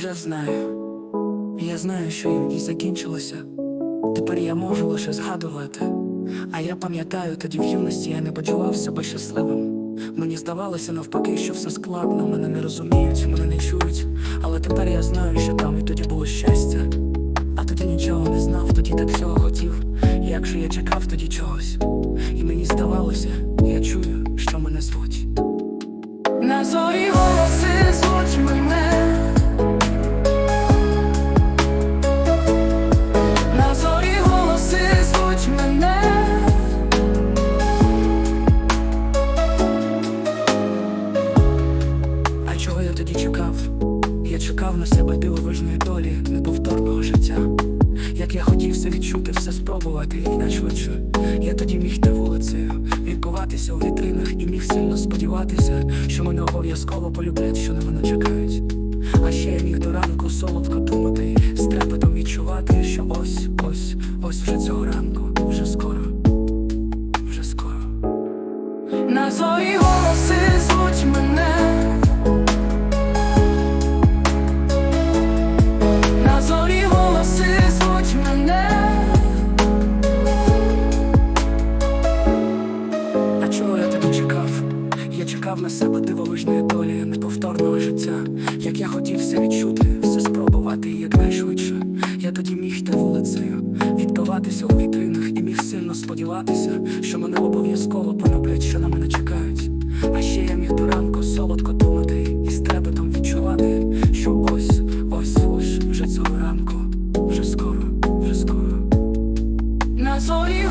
вже знаю. Я знаю, що юність закінчилася. Тепер я можу лише згадувати. А я пам'ятаю, тоді в юності я не почував себе щасливим. Мені здавалося навпаки, що все складно, мене не розуміють, мене не чують. Але тепер я знаю, що там і тоді було щастя. А тоді нічого не знав, тоді так всього хотів. Як же я чекав тоді чогось. І мені здавалося, я чую, що мене звуть. На Я на себе дивовижної долі, неповторного життя. Як я хотів все відчути, все спробувати і найшвидше. Я тоді міг йти вулицею, відбуватися у вітринах і міг сильно сподіватися, що мене обов'язково полюблять, що на мене чекають. А ще я міг до ранку солодко думати, з трепетом відчувати, що ось, ось, ось вже цього ранку, вже скоро, вже скоро. На зорі життя. Як я хотів все відчути, все спробувати якнайшвидше. Я тоді міг йти вулицею, відбиватися у вітринах і міг сильно сподіватися, що мене обов'язково полюблять, що на мене чекають. А ще я міг до ранку солодко думати і з відчувати, що ось, ось, ось вже цього ранку, вже скоро, вже скоро. На зорі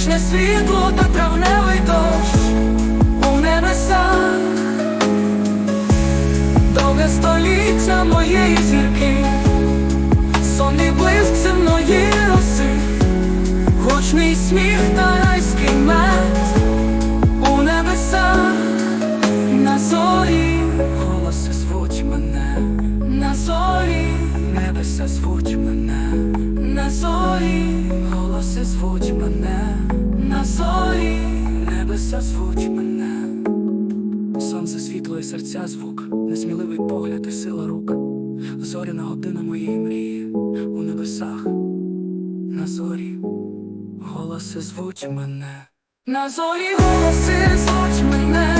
місячне світло та травневий дощ у небесах, довге століття моєї зірки, сонний блиск земної роси, гучний сміх та небеса звуть мене. Сонце світло і серця звук, несміливий погляд і сила рук, зоряна година моєї мрії. У небесах, на зорі. Голоси звуть мене. На зорі голоси звуть мене,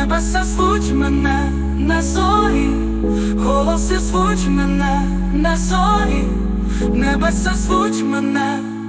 небеса звуть мене, на зорі голоси звуть мене, на зорі небеса звуть мене.